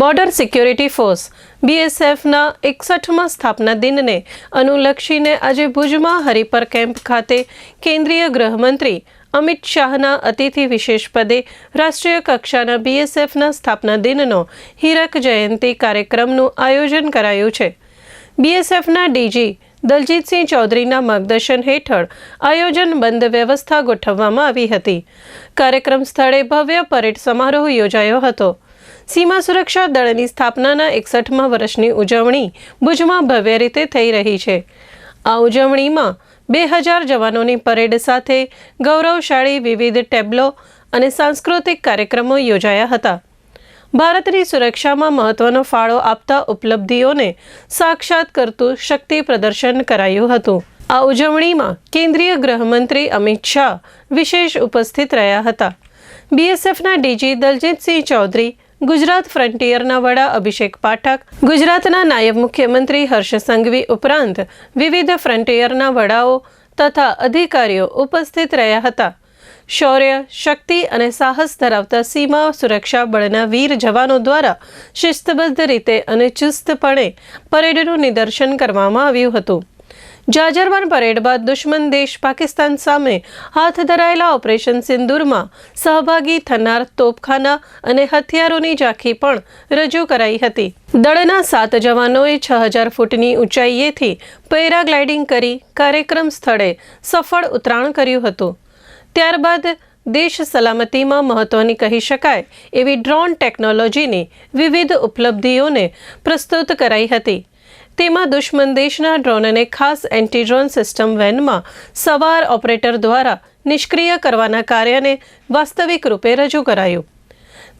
Border security force બીએસએફના એકસઠમાં સ્થાપના દિનને અનુલક્ષીને આજે ભુજમાં હરિપર કેમ્પ ખાતે કેન્દ્રીય ગૃહમંત્રી અમિત શાહના અતિથિ વિશેષ પદે રાષ્ટ્રીય કક્ષાના બીએસએફના સ્થાપના દિનનો હીરક જયંતી કાર્યક્રમનું આયોજન કરાયું છે. બીએસએફના ડીજી દલજીતસિંહ ચૌધરીના માર્ગદર્શન હેઠળ આયોજન બંધ વ્યવસ્થા ગોઠવવામાં આવી હતી. કાર્યક્રમ સ્થળે ભવ્ય પરેડ સમારોહ યોજાયો હતો. સીમા સુરક્ષા દળની સ્થાપનાના એકસઠમા વર્ષની ઉજવણી ભુજમાં ભવ્ય રીતે થઈ રહી છે. આ ઉજવણીમાં બે હજાર જવાનોની પરેડ સાથે ગૌરવશાળી વિવિધ ટેબ્લો અને સાંસ્કૃતિક કાર્યક્રમો યોજાયા હતા. ભારતની સુરક્ષામાં મહત્વનો ફાળો આપતા ઉપલબ્ધિઓને સાક્ષાત કરતું શક્તિ પ્રદર્શન કરાયું હતું. આ ઉજવણીમાં કેન્દ્રીય ગૃહમંત્રી અમિત શાહ વિશેષ ઉપસ્થિત રહ્યા હતા. બીએસએફના ડીજી દલજીતસિંહ ચૌધરી ગુજરાત ફ્રન્ટિયરના વડા અભિષેક પાઠક, ગુજરાતના નાયબ મુખ્યમંત્રી હર્ષ સંઘવી ઉપરાંત વિવિધ ફ્રન્ટિયરના વડાઓ તથા અધિકારીઓ ઉપસ્થિત રહ્યા હતા. શૌર્ય, શક્તિ અને સાહસ ધરાવતા સીમા સુરક્ષા બળના વીર જવાનો દ્વારા શિસ્તબદ્ધ રીતે અને ચુસ્તપણે પરેડનું નિદર્શન કરવામાં આવ્યું હતું. જાજરમાન પરેડ બાદ દુશ્મન દેશ પાકિસ્તાન સામે હાથ ધરાયેલા ઓપરેશન સિંદૂરમાં સહભાગી થનાર તોપખાના અને હથિયારોની ઝાંખી પણ રજૂ કરાઈ હતી. દળના સાત જવાનોએ છ હજાર ફૂટની ઊંચાઈએથી પેરાગ્લાઇડિંગ કરી કાર્યક્રમ સ્થળે સફળ ઉતરાણ કર્યું હતું. ત્યારબાદ દેશ સલામતીમાં મહત્વની કહી શકાય એવી ડ્રોન ટેકનોલોજીની વિવિધ ઉપલબ્ધિઓને પ્રસ્તુત કરાઈ હતી. તેમાં દુશ્મન દેશના ડ્રોનને ખાસ એન્ટી ડ્રોન સિસ્ટમ વેનમાં સવાર ઓપરેટર દ્વારા નિષ્ક્રિય કરવાના કાર્યને વાસ્તવિક રૂપે રજૂ કરાયું.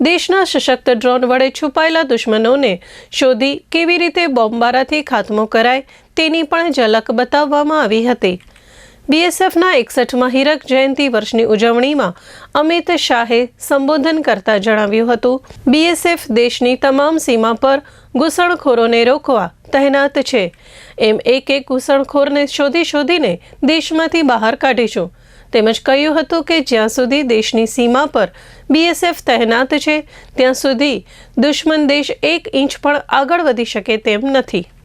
દેશના સશક્ત ડ્રોન વડે છુપાયેલા દુશ્મનોને શોધી કેવી રીતે બોમ્બારાથી ખાત્મો કરાય તેની પણ ઝલક બતાવવામાં આવી હતી. બીએસએફના એકસઠમાં હીરક જયંતિ વર્ષની ઉજવણીમાં અમિત શાહે સંબોધન કરતા જણાવ્યું હતું, બીએસએફ દેશની તમામ સીમા પર ઘૂસણખોરોને રોકવા તહેનાત છે. એમ એક એક ઘૂસણખોરને શોધી શોધીને દેશમાંથી બહાર કાઢીશું. તેમજ કહ્યું હતું કે જ્યાં સુધી દેશની સીમા પર બીએસએફ તહેનાત છે, ત્યાં સુધી દુશ્મન દેશ એક ઇંચ પણ આગળ વધી શકે તેમ નથી.